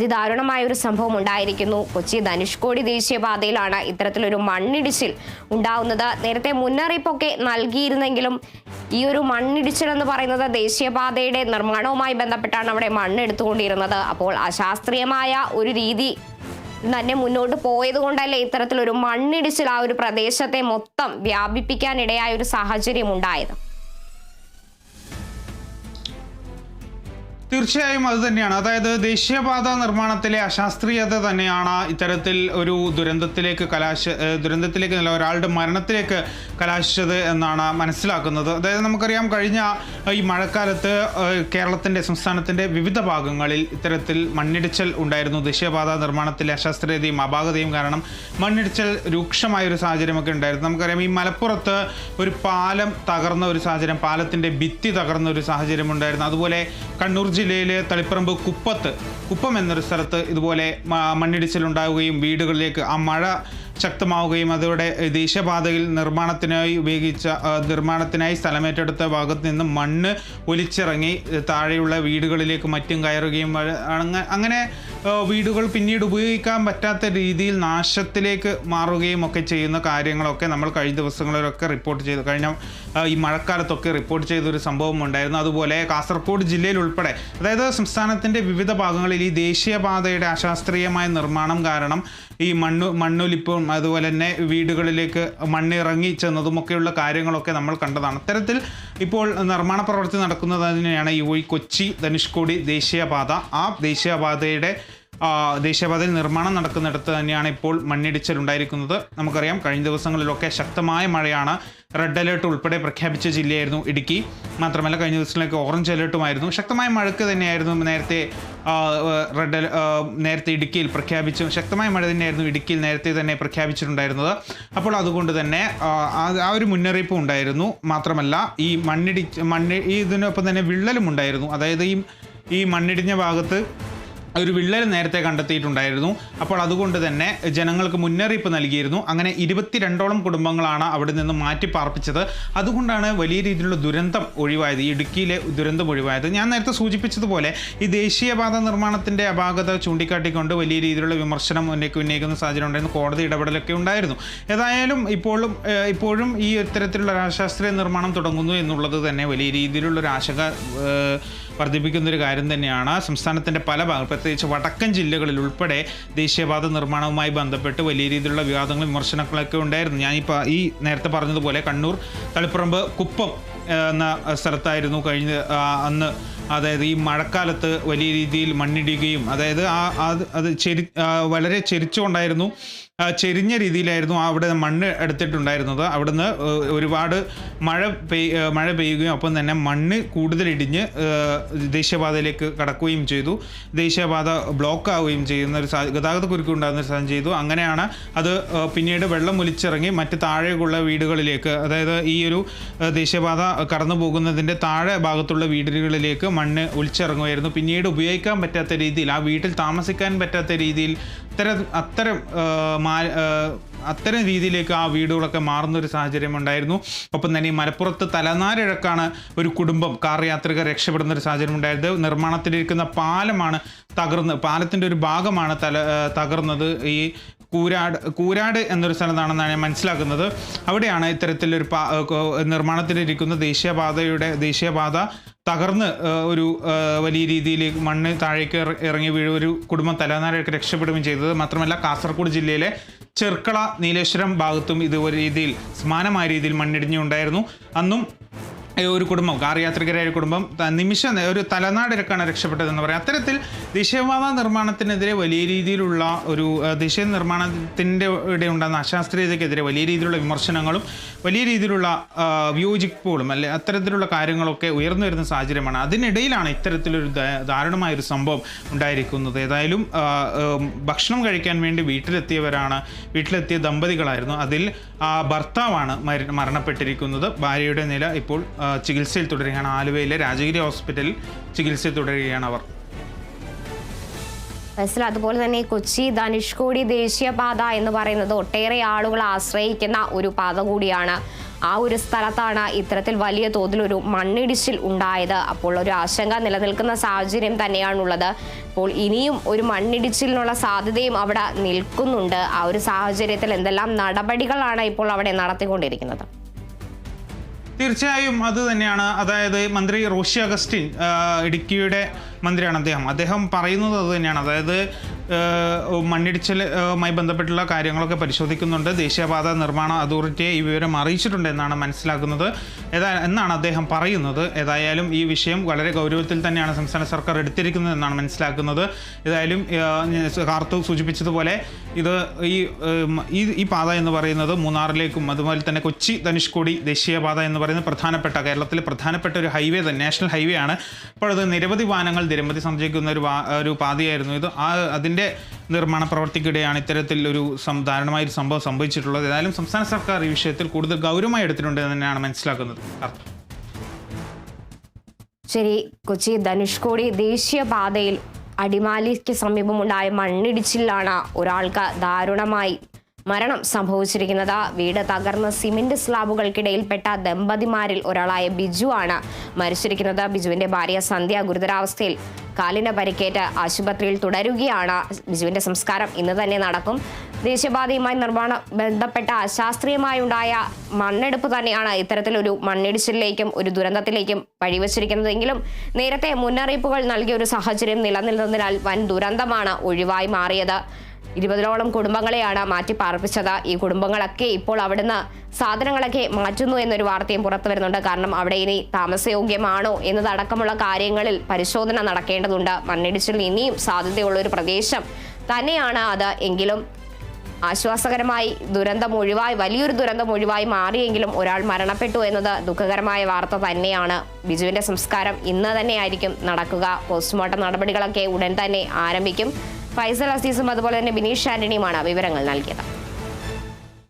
അതിദാരുണമായ ഒരു സംഭവം ഉണ്ടായിരിക്കുന്നു. കൊച്ചി ധനുഷ്കോടി ദേശീയപാതയിലാണ് ഇത്തരത്തിലൊരു മണ്ണിടിച്ചിൽ ഉണ്ടാവുന്നത്. നേരത്തെ മുന്നറിയിപ്പൊക്കെ നൽകിയിരുന്നെങ്കിലും ഈ ഒരു മണ്ണിടിച്ചിൽ എന്ന് പറയുന്നത് ദേശീയപാതയുടെ നിർമ്മാണവുമായി ബന്ധപ്പെട്ടാണ് അവിടെ മണ്ണ് എടുത്തുകൊണ്ടിരുന്നത് അപ്പോൾ അശാസ്ത്രീയമായ ഒരു രീതി തന്നെ മുന്നോട്ട് പോയത് കൊണ്ടല്ലേ ഇത്തരത്തിലൊരു മണ്ണിടിച്ചിൽ ആ ഒരു പ്രദേശത്തെ മൊത്തം വ്യാപിപ്പിക്കാനിടയായ ഒരു സാഹചര്യം ഉണ്ടായത്? തീർച്ചയായും അത് തന്നെയാണ്. അതായത് ദേശീയപാത നിർമ്മാണത്തിലെ അശാസ്ത്രീയത തന്നെയാണ് ഇത്തരത്തിൽ ഒരു ദുരന്തത്തിലേക്ക് കലാശ ദുരന്തത്തിലേക്ക് അല്ല ഒരാളുടെ മരണത്തിലേക്ക് കലാശിച്ചത് എന്നാണ് മനസ്സിലാക്കുന്നത്. അതായത് നമുക്കറിയാം കഴിഞ്ഞ ഈ മഴക്കാലത്ത് കേരളത്തിന്റെ സംസ്ഥാനത്തിന്റെ വിവിധ ഭാഗങ്ങളിൽ ഇത്തരത്തിൽ മണ്ണിടിച്ചൽ ഉണ്ടായിരുന്നു. ദേശീയപാത നിർമ്മാണത്തിലെ അശാസ്ത്രീയതയും അപാകതയും കാരണം മണ്ണിടിച്ചൽ രൂക്ഷമായ ഒരു സാഹചര്യമൊക്കെ ഉണ്ടായിരുന്നു. നമുക്കറിയാം ഈ മലപ്പുറത്ത് ഒരു പാലം തകർന്ന ഒരു സാഹചര്യം പാലത്തിന്റെ ഭിത്തി തകർന്ന ഒരു സാഹചര്യം ഉണ്ടായിരുന്നു. അതുപോലെ കണ്ണൂർ ജില്ലയിലെ തളിപ്പറമ്പ് കുപ്പത്ത് കുപ്പം എന്നൊരു സ്ഥലത്ത് ഇതുപോലെ മണ്ണിടിച്ചിൽ ഉണ്ടാവുകയും വീടുകളിലേക്ക് ആ മഴ ശക്തമാവുകയും അതോടെ ദേശീയപാതയിൽ നിർമ്മാണത്തിനായി ഉപയോഗിച്ച നിർമ്മാണത്തിനായി സ്ഥലമേറ്റെടുത്ത ഭാഗത്ത് നിന്ന് മണ്ണ് ഒലിച്ചിറങ്ങി താഴെയുള്ള വീടുകളിലേക്ക് മറ്റും കയറുകയും അങ്ങനെ വീടുകൾ പിന്നീട് ഉപയോഗിക്കാൻ പറ്റാത്ത രീതിയിൽ നാശത്തിലേക്ക് മാറുകയും ഒക്കെ ചെയ്യുന്ന കാര്യങ്ങളൊക്കെ നമ്മൾ കഴിഞ്ഞ ദിവസങ്ങളിലൊക്കെ റിപ്പോർട്ട് ചെയ്തു. കഴിഞ്ഞ ഈ മഴക്കാലത്തൊക്കെ റിപ്പോർട്ട് ചെയ്തൊരു സംഭവം ഉണ്ടായിരുന്നു. അതുപോലെ കാസർഗോഡ് ജില്ലയിൽ ഉൾപ്പെടെ അതായത് സംസ്ഥാനത്തിന്റെ വിവിധ ഭാഗങ്ങളിൽ ഈ ദേശീയപാതയുടെ അശാസ്ത്രീയമായ നിർമ്മാണം കാരണം ഈ മണ്ണു മണ്ണൊലിപ്പും അതുപോലെ തന്നെ വീടുകളിലേക്ക് മണ്ണിറങ്ങി ചെന്നതുമൊക്കെയുള്ള കാര്യങ്ങളൊക്കെ നമ്മൾ കണ്ടതാണ്. അത്തരത്തിൽ ഇപ്പോൾ നിർമ്മാണ പ്രവൃത്തി നടക്കുന്നത് തന്നെയാണ് ഈ കൊച്ചി ധനുഷ്കോടി ദേശീയപാത. ആ ദേശീയപാതയുടെ ദേശീയപാതയിൽ നിർമ്മാണം നടക്കുന്നിടത്ത് തന്നെയാണ് ഇപ്പോൾ മണ്ണിടിച്ചിൽ ഉണ്ടായിരിക്കുന്നത്. നമുക്കറിയാം കഴിഞ്ഞ ദിവസങ്ങളിലൊക്കെ ശക്തമായ മഴയാണ് റെഡ് അലേർട്ട് ഉൾപ്പെടെ പ്രഖ്യാപിച്ച ജില്ലയായിരുന്നു ഇടുക്കി. മാത്രമല്ല കഴിഞ്ഞ ദിവസങ്ങളിലേക്ക് ഓറഞ്ച് അലേർട്ടുമായിരുന്നു. ശക്തമായ മഴയ്ക്ക് തന്നെയായിരുന്നു നേരത്തെ റെഡ് നേരത്തെ ഇടുക്കിയിൽ പ്രഖ്യാപിച്ചു. ശക്തമായ മഴ തന്നെയായിരുന്നു ഇടുക്കിയിൽ നേരത്തെ തന്നെ പ്രഖ്യാപിച്ചിട്ടുണ്ടായിരുന്നത്. അപ്പോൾ അതുകൊണ്ട് തന്നെ ആ ഒരു മുന്നറിയിപ്പ് ഉണ്ടായിരുന്നു. മാത്രമല്ല ഈ മണ്ണിടി മണ്ണി ഈ ഇതിനൊപ്പം തന്നെ വിള്ളലും ഉണ്ടായിരുന്നു. അതായത് ഈ ഈ മണ്ണിടിഞ്ഞ ഭാഗത്ത് ഒരു വിള്ളൽ നേരത്തെ കണ്ടെത്തിയിട്ടുണ്ടായിരുന്നു. അപ്പോൾ അതുകൊണ്ട് തന്നെ ജനങ്ങൾക്ക് മുന്നറിയിപ്പ് നൽകിയിരുന്നു. അങ്ങനെ ഇരുപത്തിരണ്ടോളം കുടുംബങ്ങളാണ് അവിടെ നിന്ന് മാറ്റി പാർപ്പിച്ചത്. അതുകൊണ്ടാണ് വലിയ രീതിയിലുള്ള ദുരന്തം ഒഴിവായത്. ഇടുക്കിയിലെ ദുരന്തം ഒഴിവായത്. ഞാൻ നേരത്തെ സൂചിപ്പിച്ചതുപോലെ ഈ ദേശീയപാത നിർമ്മാണത്തിന്റെ അപാകത ചൂണ്ടിക്കാട്ടിക്കൊണ്ട് വലിയ രീതിയിലുള്ള വിമർശനം ഉന്നയിക്ക് ഉന്നയിക്കുന്ന സാഹചര്യം ഉണ്ടായിരുന്നു. കോടതി ഇടപെടലൊക്കെ ഉണ്ടായിരുന്നു. ഏതായാലും ഇപ്പോഴും ഇപ്പോഴും ഈ ഇത്തരത്തിലുള്ള രാശാസ്ത്രീയ നിർമ്മാണം തുടങ്ങുന്നു എന്നുള്ളത് തന്നെ വലിയ രീതിയിലുള്ള ഒരു ആശങ്ക വർദ്ധിപ്പിക്കുന്നൊരു കാര്യം തന്നെയാണ്. സംസ്ഥാനത്തിന്റെ പല ഭാഗം പ്രത്യേകിച്ച് വടക്കൻ ജില്ലകളിൽ ഉൾപ്പെടെ ദേശീയപാത നിർമ്മാണവുമായി ബന്ധപ്പെട്ട് വലിയ രീതിയിലുള്ള വിവാദങ്ങളും വിമർശനങ്ങളൊക്കെ ഉണ്ടായിരുന്നു. ഞാനിപ്പോൾ ഈ നേരത്തെ പറഞ്ഞതുപോലെ കണ്ണൂർ തളിപ്പറമ്പ് കുപ്പം എന്ന സ്ഥലത്തായിരുന്നു കഴിഞ്ഞ അന്ന് അതായത് ഈ മഴക്കാലത്ത് വലിയ രീതിയിൽ മണ്ണിടിയുകയും അതായത് ആ അത് ചെരി വളരെ ചെരിച്ചുകൊണ്ടായിരുന്നു ചെരിഞ്ഞ രീതിയിലായിരുന്നു അവിടെ മണ്ണ് എടുത്തിട്ടുണ്ടായിരുന്നത്. അവിടുന്ന് ഒരുപാട് മഴ പെയ് മഴ പെയ്യുകയും ഒപ്പം തന്നെ മണ്ണ് കൂടുതലിടിഞ്ഞ് ദേശീയപാതയിലേക്ക് കടക്കുകയും ചെയ്തു. ദേശീയപാത ബ്ലോക്ക് ആവുകയും ചെയ്യുന്ന ഒരു ഗതാഗത കുരുക്ക് ഉണ്ടാകുന്ന ഒരു സാധനം ചെയ്തു. അങ്ങനെയാണ് അത് പിന്നീട് വെള്ളം ഒലിച്ചിറങ്ങി മറ്റ് താഴെയുള്ള വീടുകളിലേക്ക് അതായത് ഈ ഒരു ദേശീയപാത കടന്നു പോകുന്നതിന്റെ താഴെ ഭാഗത്തുള്ള വീടുകളിലേക്ക് മണ്ണ് ഒലിച്ചിറങ്ങുമായിരുന്നു പിന്നീട് ഉപയോഗിക്കാൻ പറ്റാത്ത രീതിയിൽ ആ വീട്ടിൽ താമസിക്കാൻ പറ്റാത്ത രീതിയിൽ അത്തരം അത്തരം അത്തരം രീതിയിലേക്ക് ആ വീടുകളൊക്കെ മാറുന്ന ഒരു സാഹചര്യം ഉണ്ടായിരുന്നു. ഒപ്പം തന്നെ ഈ മലപ്പുറത്ത് തലനാരിഴക്കാണ് ഒരു കുടുംബം കാർ യാത്രികർ രക്ഷപ്പെടുന്ന ഒരു സാഹചര്യം ഉണ്ടായത്. നിർമ്മാണത്തിലിരിക്കുന്ന പാലമാണ് തകർന്ന് പാലത്തിന്റെ ഒരു ഭാഗമാണ് തല തകർന്നത്. ഈ കൂരാട് കൂരാട് എന്നൊരു സ്ഥലത്താണെന്നാണ് ഞാൻ മനസ്സിലാക്കുന്നത്. അവിടെയാണ് ഇത്തരത്തിലൊരു പാ നിർമ്മാണത്തിലിരിക്കുന്ന ദേശീയപാതയുടെ ദേശീയപാത തകർന്ന് ഒരു വലിയ രീതിയിൽ മണ്ണ് താഴേക്ക് ഇറങ്ങി വീഴും ഒരു കുടുംബം തലനാരൊക്കെ രക്ഷപ്പെടുകയും ചെയ്തത് മാത്രമല്ല കാസർഗോഡ് ജില്ലയിലെ ചെർക്കള നീലേശ്വരം ഭാഗത്തും ഇത് ഒരു രീതിയിൽ സമാനമായ രീതിയിൽ മണ്ണിടിഞ്ഞുണ്ടായിരുന്നു അന്നും ഒരു കുടുംബം കാർ യാത്രികരായ ഒരു കുടുംബം നിമിഷ ഒരു തലനാടിരക്കാണ് രക്ഷപ്പെട്ടതെന്ന് പറയാം. അത്തരത്തിൽ ദേശീയവാദ നിർമ്മാണത്തിനെതിരെ വലിയ രീതിയിലുള്ള ഒരു ദിശ ദേശീയ നിർമ്മാണത്തിന്റെ ഇടെ ഉണ്ടാകുന്ന അശാസ്ത്രീയതയ്ക്കെതിരെ വലിയ രീതിയിലുള്ള വിമർശനങ്ങളും വലിയ രീതിയിലുള്ള വിയോജിപ്പുകളും അല്ലെ അത്തരത്തിലുള്ള കാര്യങ്ങളൊക്കെ ഉയർന്നു വരുന്ന സാഹചര്യമാണ്. അതിനിടയിലാണ് ഇത്തരത്തിലൊരു ദാരുണമായൊരു സംഭവം ഉണ്ടായിരിക്കുന്നത്. ഏതായാലും ഭക്ഷണം കഴിക്കാൻ വേണ്ടി വീട്ടിലെത്തിയവരാണ് വീട്ടിലെത്തിയ ദമ്പതികളായിരുന്നു. അതിൽ ഭർത്താവാണ് മരണപ്പെട്ടിരിക്കുന്നത്. ഭാര്യയുടെ നില ഇപ്പോൾ ചികിത്സയിൽ തുടരുകയാണ്. ആലുവയിലെ രാജഗിരി ഹോസ്പിറ്റലിൽ ചികിത്സയിൽ തുടരുകയാണ് അവർ. ഫസൽ അതുപോലെ തന്നെ കൊച്ചി ധനുഷ്കോടി ദേശീയപാത എന്ന് പറയുന്നത് ഒട്ടേറെ ആളുകൾ ആശ്രയിക്കുന്ന ഒരു പാത കൂടിയാണ്. ആ ഒരു സ്ഥലത്താണ് ഇത്തരത്തിൽ വലിയ തോതിൽ ഒരു മണ്ണിടിച്ചിൽ ഉണ്ടായത്. അപ്പോൾ ഒരു ആശങ്ക നിലനിൽക്കുന്ന സാഹചര്യം തന്നെയാണുള്ളത്. അപ്പോൾ ഇനിയും ഒരു മണ്ണിടിച്ചിലിനുള്ള സാധ്യതയും അവിടെ നിൽക്കുന്നുണ്ട്. ആ ഒരു സാഹചര്യത്തിൽ എന്തെല്ലാം നടപടികളാണ് ഇപ്പോൾ അവിടെ നടത്തിക്കൊണ്ടിരിക്കുന്നത്? തീർച്ചയായും അത് തന്നെയാണ്. അതായത് മന്ത്രി റോഷി അഗസ്റ്റിൻ ഇടുക്കിയുടെ മന്ത്രിയാണ് അദ്ദേഹം. അദ്ദേഹം പറയുന്നത് അത് തന്നെയാണ്. അതായത് മണ്ണിടിച്ചിലുമായി ബന്ധപ്പെട്ടുള്ള കാര്യങ്ങളൊക്കെ പരിശോധിക്കുന്നുണ്ട്. ദേശീയപാത നിർമ്മാണ അതോറിറ്റിയെ ഈ വിവരം അറിയിച്ചിട്ടുണ്ട് എന്നാണ് മനസ്സിലാക്കുന്നത്. ഏതാ എന്നാണ് അദ്ദേഹം പറയുന്നത്. ഏതായാലും ഈ വിഷയം വളരെ ഗൗരവത്തിൽ തന്നെയാണ് സംസ്ഥാന സർക്കാർ എടുത്തിരിക്കുന്നത് എന്നാണ് മനസ്സിലാക്കുന്നത്. ഏതായാലും കാർത്തു സൂചിപ്പിച്ചതുപോലെ ഇത് ഈ ഈ പാത എന്ന് പറയുന്നത് മൂന്നാറിലേക്കും അതുപോലെ തന്നെ കൊച്ചി ധനുഷ്കോടി ദേശീയപാത എന്ന് പറയുന്നത് പ്രധാനപ്പെട്ട കേരളത്തിലെ പ്രധാനപ്പെട്ട ഒരു ഹൈവേ തന്നെ നാഷണൽ ഹൈവേ ആണ്. അപ്പോൾ നിരവധി വാഹനങ്ങൾ നിരവധി സഞ്ചരിക്കുന്ന ഒരു ഒരു പാതയായിരുന്നു ഇത്. ആ അതിന്റെ നിർമ്മാണ പ്രവർത്തിക്കിടെയാണ് ഇത്തരത്തിൽ ഒരു ദാരുണമായ ഒരു സംഭവം സംഭവിച്ചിട്ടുള്ളത്. ഏതായാലും സംസ്ഥാന സർക്കാർ ഈ വിഷയത്തിൽ കൂടുതൽ ഗൗരവമായി എടുത്തിട്ടുണ്ട് എന്ന് തന്നെയാണ് മനസ്സിലാക്കുന്നത്. ശരി കൊച്ചി ധനുഷ്കോടി ദേശീയപാതയിൽ അടിമാലിക്ക് സമീപമുണ്ടായ മണ്ണിടിച്ചിലാണ് ഒരാൾക്ക് ദാരുണമായി മരണം സംഭവിച്ചിരിക്കുന്നത്. വീട് തകർന്ന സിമെന്റ് സ്ലാബുകൾക്കിടയിൽപ്പെട്ട ദമ്പതിമാരിൽ ഒരാളായ ബിജു ആണ് മരിച്ചിരിക്കുന്നത്. ബിജുവിന്റെ ഭാര്യ സന്ധ്യ ഗുരുതരാവസ്ഥയിൽ കാലിന് പരിക്കേറ്റ് ആശുപത്രിയിൽ തുടരുകയാണ്. ബിജുവിന്റെ സംസ്കാരം ഇന്ന് തന്നെ നടക്കും. ദേശീയപാതയുമായി നിർമ്മാണ ബന്ധപ്പെട്ട അശാസ്ത്രീയമായി ഉണ്ടായ മണ്ണെടുപ്പ് തന്നെയാണ് ഇത്തരത്തിലൊരു മണ്ണിടിച്ചിലേക്കും ഒരു ദുരന്തത്തിലേക്കും വഴിവെച്ചിരിക്കുന്നതെങ്കിലും നേരത്തെ മുന്നറിയിപ്പുകൾ നൽകിയ ഒരു സാഹചര്യം നിലനിൽന്നതിനാൽ വൻ ദുരന്തമാണ് ഒഴിവായി മാറിയത്. ഇരുപതിലോളം കുടുംബങ്ങളെയാണ് മാറ്റി പാർപ്പിച്ചത് ഈ കുടുംബങ്ങളൊക്കെ ഇപ്പോൾ അവിടുന്ന് സാധനങ്ങളൊക്കെ മാറ്റുന്നു എന്നൊരു വാർത്തയും പുറത്തു വരുന്നുണ്ട്. കാരണം അവിടെ ഇനി താമസയോഗ്യമാണോ എന്നതടക്കമുള്ള കാര്യങ്ങളിൽ പരിശോധന നടക്കേണ്ടതുണ്ട്. മണ്ണിടിച്ചിൽ ഇനിയും സാധ്യതയുള്ള ഒരു പ്രദേശം തന്നെയാണ് അത്. എങ്കിലും ആശ്വാസകരമായി ദുരന്തം ഒഴിവായി വലിയൊരു ദുരന്തം ഒഴിവായി മാറിയെങ്കിലും ഒരാൾ മരണപ്പെട്ടു എന്നത് ദുഃഖകരമായ വാർത്ത തന്നെയാണ്. ബിജുവിന്റെ സംസ്കാരം ഇന്ന് തന്നെയായിരിക്കും നടക്കുക. പോസ്റ്റ്മോർട്ടം നടപടികളൊക്കെ ഉടൻ തന്നെ ആരംഭിക്കും. ഫൈസൽ അസീസും അതുപോലെ തന്നെ ബിനീഷ് ആന്റണിയുമാണ് വിവരങ്ങൾ നൽകിയത്.